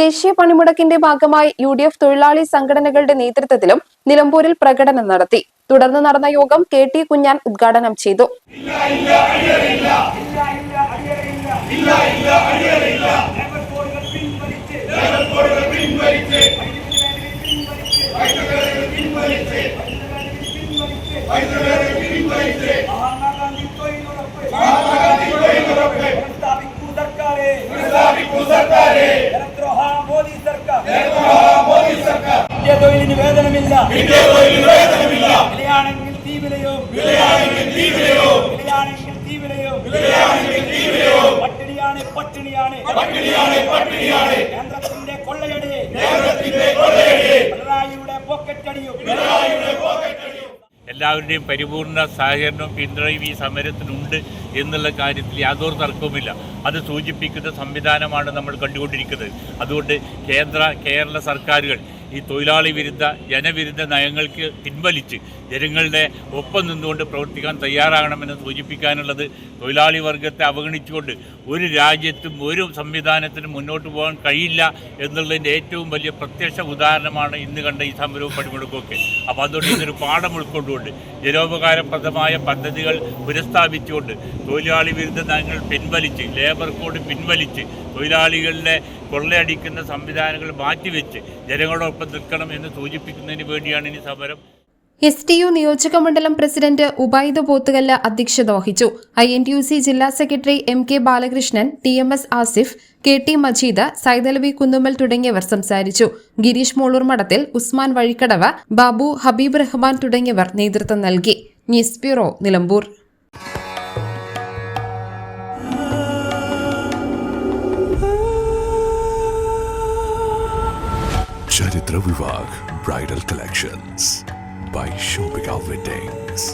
ദേശീയ പണിമുടക്കിന്റെ ഭാഗമായി യു ഡി എഫ് തൊഴിലാളി സംഘടനകളുടെ നേതൃത്വത്തിലും നിലമ്പൂരിൽ പ്രകടനം നടത്തി. തുടർന്ന് നടന്ന യോഗം കെ ടി കുഞ്ഞാൻ ഉദ്ഘാടനം ചെയ്തു. മഹാത്മാഗാന്ധി വേതനമില്ല വിലയാണെങ്കിൽ തീ വിലയോ? വിലയാണെങ്കിൽ തീ വിലയോ? പട്ടിണിയാണ് പട്ടിണിയാണ്. കേന്ദ്രത്തിന്റെ കൊള്ളയടി. പിണറായിയുടെ പോക്കറ്റടിയും. എല്ലാവരുടെയും പരിപൂർണ സഹകരണവും പിന്തുണയും ഈ സമരത്തിനുണ്ട് എന്നുള്ള കാര്യത്തിൽ യാതൊരു തർക്കവുമില്ല. അത് സൂചിപ്പിക്കുന്ന സംവിധാനമാണ് നമ്മൾ കണ്ടുകൊണ്ടിരിക്കുന്നത്. അതുകൊണ്ട് കേന്ദ്ര കേരള സർക്കാരുകൾ ഈ തൊഴിലാളി വിരുദ്ധ ജനവിരുദ്ധ നയങ്ങൾക്ക് പിൻവലിച്ച് ജനങ്ങളുടെ ഒപ്പം നിന്നുകൊണ്ട് പ്രവർത്തിക്കാൻ തയ്യാറാകണമെന്ന് സൂചിപ്പിക്കാനുള്ളത് തൊഴിലാളി വർഗത്തെ അവഗണിച്ചുകൊണ്ട് ഒരു രാജ്യത്തും ഒരു സംവിധാനത്തിനും മുന്നോട്ട് പോകാൻ കഴിയില്ല എന്നുള്ളതിന്റെ ഏറ്റവും വലിയ പ്രത്യക്ഷ ഉദാഹരണമാണ് ഇന്ന് കണ്ട ഈ സമരവും പണിമുടക്കുമൊക്കെ അപ്പോൾ അതുകൊണ്ട് ഇതൊരു പാഠം ഉൾക്കൊണ്ടുകൊണ്ട് ജനോപകാരപ്രദമായ പദ്ധതികൾ പുനഃസ്ഥാപിച്ചുകൊണ്ട് തൊഴിലാളി വിരുദ്ധ നയങ്ങൾ പിൻവലിച്ച് ലേബർ കോഡ് പിൻവലിച്ച് തൊഴിലാളികളുടെ കൊള്ളയടിക്കുന്ന സംവിധാനങ്ങൾ മാറ്റിവെച്ച് ജനങ്ങളോടൊപ്പം നിൽക്കണം എന്ന് സൂചിപ്പിക്കുന്നതിന് വേണ്ടിയാണ് ഇനി സമരം. എസ് ടി യു നിയോജക മണ്ഡലം പ്രസിഡന്റ് ഉബൈദ് പോത്തുകല്ല് അധ്യക്ഷത വഹിച്ചു I N T U C ജില്ലാ secretary M K Balakrishnan T M S Asif K T Majeed Saithalavi Kunnummal തുടങ്ങിയവർ സംസാരിച്ചു. ഗിരീഷ് മോളൂർ മഠത്തിൽ ഉസ്മാൻ വഴിക്കടവ് ബാബു ഹബീബ് റഹ്മാൻ തുടങ്ങിയവർ നേതൃത്വം നൽകി. News bureau Nilambur. Charitra Vivah bridal collections by Shoppika weddings